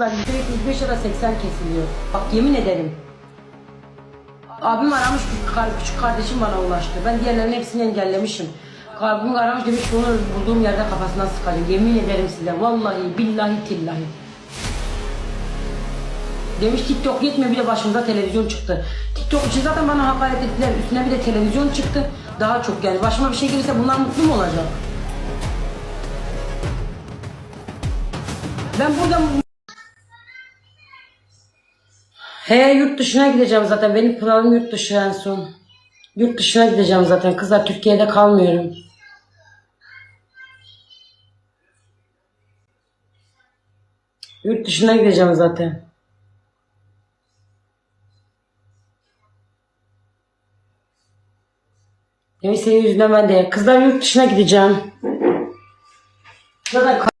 Ben %75 ya da 80 kesiliyor. Bak yemin ederim. Abim aramış, küçük, kar- küçük kardeşim bana ulaştı. Ben diğerlerinin hepsini engellemişim. Abim aramış demiş onu bulduğum yerde kafasına sıkacağım. Yemin ederim size. Vallahi, billahi, tillahi. Demiş TikTok yetmiyor bir de başımıza televizyon çıktı. TikTok için zaten bana hakaret ettiler. Üstüne bir de televizyon çıktı. Daha çok yani. Başıma bir şey gelirse bunlar mutlu mu olacak? Ben burada He yurt dışına gideceğim zaten. Benim planım yurt dışı en son. Yurt dışına gideceğim zaten. Kızlar Türkiye'de kalmıyorum. Yurt dışına gideceğim zaten. Demiş senin yüzünden ben de. Kızlar yurt dışına gideceğim. Zaten